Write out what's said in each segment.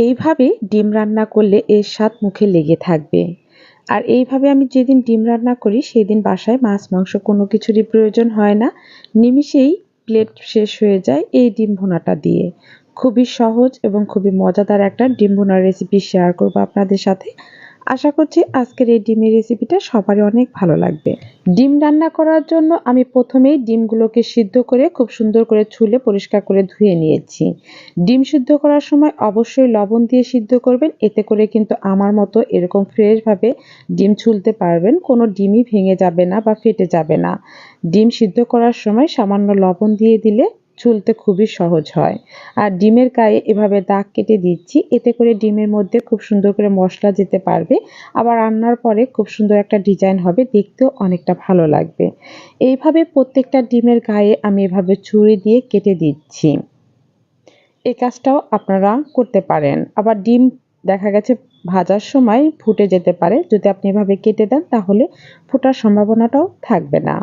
এইভাবে ডিম রান্না করলে এর স্বাদ মুখে লেগে থাকবে। আর এইভাবে আমি যেদিন ডিম রান্না করি, সেদিন বাসায় মাছ, মাংস কোনো কিছুরই প্রয়োজন হয় না। নিমিষেই প্লেট শেষ হয়ে যায় এই ডিম ভোনাটা দিয়ে। খুবই সহজ এবং খুবই মজাদার একটা ডিম ভোনার রেসিপি শেয়ার করব আপনাদের সাথে। আশা করছি আজকের এই ডিমের রেসিপিটা সবারই অনেক ভালো লাগবে। ডিম রান্না করার জন্য আমি প্রথমেই ডিমগুলোকে সিদ্ধ করে খুব সুন্দর করে ছুলে পরিষ্কার করে ধুয়ে নিয়েছি। ডিম সিদ্ধ করার সময় অবশ্যই লবণ দিয়ে সিদ্ধ করবেন, এতে করে কিন্তু আমার মতো এরকম ফ্রেশভাবে ডিম ছুলতে পারবেন, কোনো ডিমই ভেঙে যাবে না বা ফেটে যাবে না। ডিম সিদ্ধ করার সময় সামান্য লবণ দিয়ে দিলে ছুলতে খুবই সহজ হয়। আর ডিমের গায়ে এভাবে দাগ কেটে দিচ্ছি, এতে করে ডিমের মধ্যে খুব সুন্দর করে মশলা যেতে পারবে। আবার রান্নার পরে খুব সুন্দর একটা ডিজাইন হবে, দেখতেও অনেকটা ভালো লাগবে। এইভাবে প্রত্যেকটা ডিমের গায়ে আমি এভাবে ছুরি দিয়ে কেটে দিচ্ছি। এই কাজটাও আপনারা করতে পারেন। আবার ডিম দেখা গেছে ভাজার সময় ফুটে যেতে পারে। যদি আপনি এভাবে কেটে দেন, তাহলে ফোটার সম্ভাবনাটাও থাকবে না।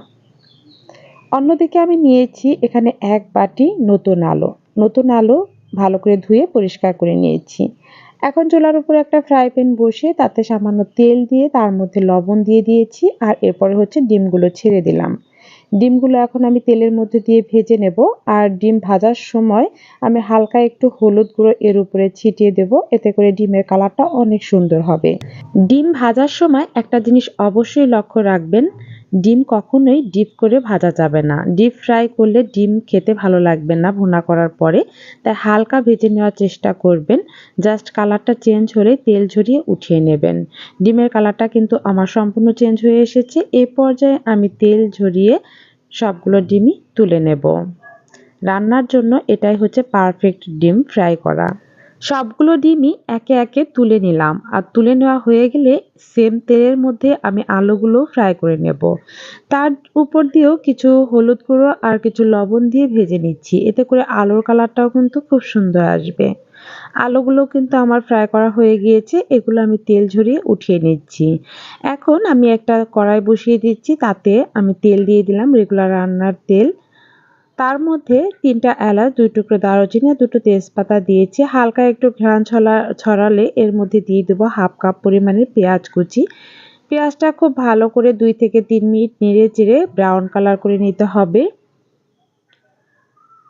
অন্যদিকে আমি নিয়েছি এখানে এক বাটি নতুন আলো। নতুন আলো ভালো করে ধুয়ে পরিষ্কার করে নিয়েছি। এখন চুলার উপরে একটা ফ্রাই প্যান বসে তাতে সামান্য তেল দিয়ে তার মধ্যে লবণ দিয়ে দিয়েছি আর এরপরে হচ্ছে ডিমগুলো ছেড়ে দিলাম। ডিমগুলো এখন আমি তেলের মধ্যে দিয়ে ভেজে নেব আর ডিম ভাজার সময় আমি হালকা একটু হলুদ গুঁড়ো এর উপরে ছিটিয়ে দেব, এতে করে ডিমের কালারটা অনেক সুন্দর হবে। ডিম ভাজার সময় একটা জিনিস অবশ্যই লক্ষ্য রাখবেন ডিম কখনোই ডিপ করে ভাজা যাবে না। ডিপ ফ্রাই করলে ডিম খেতে ভালো লাগবে না ভুনা করার পরে। তাই হালকা ভেজে নেওয়ার চেষ্টা করবেন। জাস্ট কালারটা চেঞ্জ হলে তেল ঝরিয়ে উঠিয়ে নেবেন। ডিমের কালারটা কিন্তু আমার সম্পূর্ণ চেঞ্জ হয়ে এসেছে। এ পর্যায়ে আমি তেল ঝরিয়ে সবগুলো ডিমই তুলে নেব। রান্নার জন্য এটাই হচ্ছে পারফেক্ট ডিম ফ্রাই করা। সবগুলো ডিমই একে একে তুলে নিলাম। আর তুলে নেওয়া হয়ে গেলে সেম তেলের মধ্যে আমি আলুগুলো ফ্রাই করে নেব। তার উপর দিয়েও কিছু হলুদ গুঁড়ো আর কিছু লবণ দিয়ে ভেজে নিচ্ছি। এতে করে আলুর কালারটাও কিন্তু খুব সুন্দর আসবে। আলুগুলো কিন্তু আমার ফ্রাই করা হয়ে গিয়েছে, এগুলো আমি তেল ঝরিয়ে উঠিয়ে নিচ্ছি। এখন আমি একটা কড়াই বসিয়ে দিচ্ছি, তাতে আমি তেল দিয়ে দিলাম রেগুলার রান্নার তেল। তার মধ্যে তিনটা এলাচ, দুই টুকরো দারুচিনি, দুটো তেজপাতা দিয়েছি। হালকা একটু ঘ্রাণ ছলা, ছড়ালে এর মধ্যে দিয়ে দেবো হাফ কাপ পরিমাণের পেঁয়াজ কুচি। পেঁয়াজটা খুব ভালো করে দুই থেকে তিন মিনিট নেড়ে চেড়ে ব্রাউন কালার করে নিতে হবে।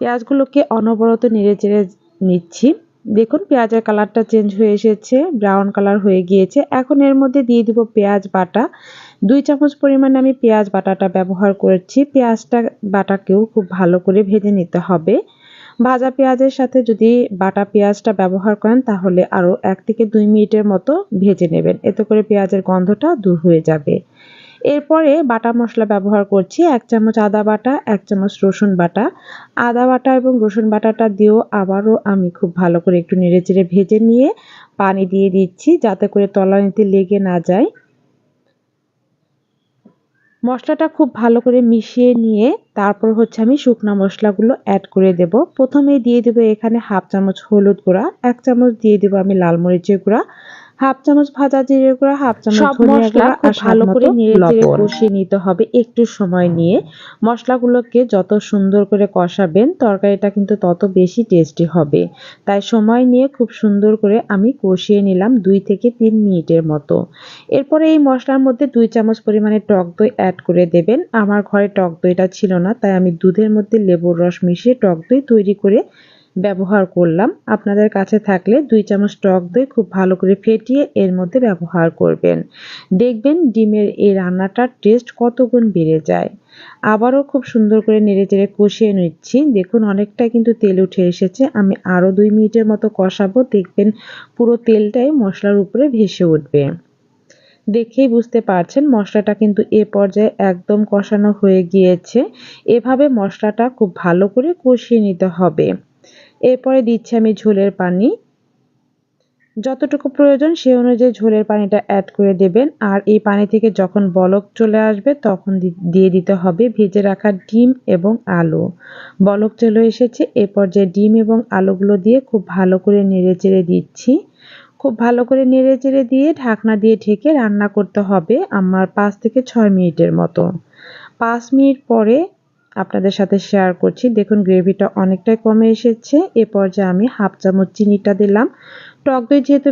পেঁয়াজগুলোকে অনবরত নেড়ে চেড়ে নিচ্ছি। দেখুন, পেঁয়াজের কালারটা চেঞ্জ হয়ে এসেছে, ব্রাউন কালার হয়ে গিয়েছে। এখন এর মধ্যে দিয়ে দিব পেঁয়াজ বাটা। দুই চামচ পরিমাণে আমি পেঁয়াজ বাটাটা ব্যবহার করেছি। পেঁয়াজটা বাটাকেও খুব ভালো করে ভেজে নিতে হবে। ভাজা পেঁয়াজের সাথে যদি বাটা পেঁয়াজটা ব্যবহার করেন, তাহলে আরও এক থেকে দুই মিনিটের মতো ভেজে নেবেন। এতে করে পেঁয়াজের গন্ধটা দূর হয়ে যাবে। এরপরে বাটা মশলা ব্যবহার করছি, এক চামচ আদা বাটা, এক চামচ রসুন বাটা। আদা বাটা এবং রসুন বাটাটা দিয়েও আবারও আমি খুব ভালো করে একটু নেড়ে চেড়ে ভেজে নিয়ে পানি দিয়ে দিচ্ছি, যাতে করে তলানিতে লেগে না যায়। মশলাটা খুব ভালো করে মিশিয়ে নিয়ে তারপর হচ্ছে আমি শুকনো মশলাগুলো অ্যাড করে দেব। প্রথমে দিয়ে দেবো এখানে হাফ চামচ হলুদ গুঁড়া, এক চামচ দিয়ে দেবো আমি লাল মরিচের গুঁড়া। হাফ চামচ ভাজা জিরে গুঁড়া হাফ চামচ গুঁড়া আর ভালো করে নেড়ে চেড়ে কষিয়ে নিতে হবে একটু সময় নিয়ে। মশলাগুলোকে যত সুন্দর করে কষাবেন তরকারিটা কিন্তু তত বেশি টেস্টি হবে। তাই সময় নিয়ে খুব সুন্দর করে আমি কষিয়ে নিলাম দুই থেকে তিন মিনিটের মতো। এরপরে এই মশলার মধ্যে দুই চামচ পরিমাণে টক দই অ্যাড করে দেবেন। আমার ঘরে টক দইটা ছিল না তাই আমি দুধের মধ্যে লেবুর রস মিশিয়ে টক দই তৈরি করে ব্যবহার করলাম। আপনাদের কাছে থাকলে দুই চামচ টক দই খুব ভালো করে ফেটিয়ে এর মধ্যে ব্যবহার করবেন। দেখবেন ডিমের এই রান্নাটার টেস্ট কত গুণ বেড়ে যায়। আবারও খুব সুন্দর করে নেড়ে চেড়ে কষিয়ে নিচ্ছি। দেখুন, অনেকটা কিন্তু তেল উঠে এসেছে। আমি আরও দুই মিনিটের মতো কষাবো। দেখবেন পুরো তেলটাই মশলার উপরে ভেসে উঠবে। দেখেই বুঝতে পারছেন, মশলাটা কিন্তু এ পর্যায়ে একদম কষানো হয়ে গিয়েছে। এভাবে মশলাটা খুব ভালো করে কষিয়ে নিতে হবে। এরপরে দিচ্ছি আমি ঝোলের পানি। যতটুকু প্রয়োজন সে অনুযায়ী ঝোলের পানিটা অ্যাড করে দেবেন। আর এই পানি থেকে যখন বলক চলে আসবে, তখন দিয়ে দিতে হবে ভেজে রাখা ডিম এবং আলু। বলক চলে এসেছে, এরপর যে ডিম এবং আলুগুলো দিয়ে খুব ভালো করে নেড়ে চেড়ে দিচ্ছি। খুব ভালো করে নেড়ে চেড়ে দিয়ে ঢাকনা দিয়ে ঢেকে রান্না করতে হবে আমার পাঁচ থেকে ছয় মিনিটের মতো। পাঁচ মিনিট পরে আপনাদের সাথে শেয়ার করছি। দেখুন গ্রেভিটা অনেকটাই কমে এসেছে। এ পর্যায়ে আমি হাফ চামচ চিনিটা দিলাম। টক দই যেহেতু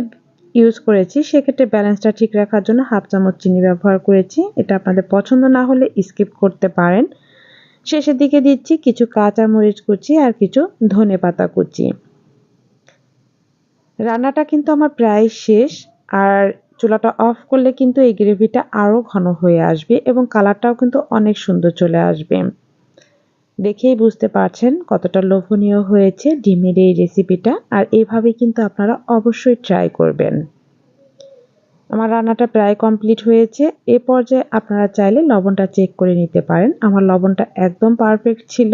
ইউজ করেছি, সেক্ষেত্রে ব্যালেন্সটা ঠিক রাখার জন্য হাফ চামচ চিনি ব্যবহার করেছি। এটা আপনাদের পছন্দ না হলে স্কিপ করতে পারেন। শেষের দিকে দিচ্ছি কিছু কাঁচা মরিচ কুচি আর কিছু ধনে পাতা কুচি। রান্নাটা কিন্তু আমার প্রায় শেষ আর চুলাটা অফ করলে কিন্তু এই গ্রেভিটা আরও ঘন হয়ে আসবে এবং কালারটাও কিন্তু অনেক সুন্দর চলে আসবে। দেখেই বুঝতে পারছেন কতটা লোভনীয় হয়েছে ডিমের এই রেসিপিটা আর এইভাবে কিন্তু আপনারা অবশ্যই ট্রাই করবেন। আমার রান্নাটা প্রায় কমপ্লিট হয়েছে। এ পর্যায়ে আপনারা চাইলে লবণটা চেক করে নিতে পারেন। আমার লবণটা একদম পারফেক্ট ছিল।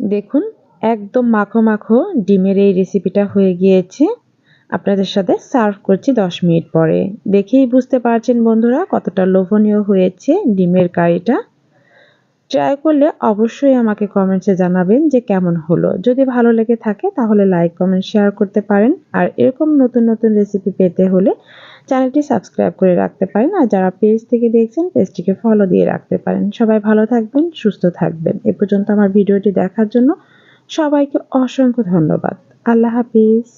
দেখুন, একদম মাখো মাখো ডিমের এই রেসিপিটা হয়ে গিয়েছে। আপনাদের সাথে সার্ভ করছি দশ মিনিট পরে। দেখেই বুঝতে পারছেন বন্ধুরা কতটা লোভনীয় হয়েছে ডিমের কারিটা। ট্রাই করলে অবশ্যই আমাকে কমেন্টসে জানাবেন যে কেমন হলো। যদি ভালো লেগে থাকে তাহলে লাইক কমেন্ট শেয়ার করতে পারেন। আর এরকম নতুন নতুন রেসিপি পেতে হলে চ্যানেলটি সাবস্ক্রাইব করে রাখতে পারেন। আর যারা পেজ থেকে দেখছেন পেজটিকে ফলো দিয়ে রাখতে পারেন। সবাই ভালো থাকবেন, সুস্থ থাকবেন। এ পর্যন্ত আমার ভিডিওটি দেখার জন্য সবাইকে অসংখ্য ধন্যবাদ। আল্লাহ হাফিজ।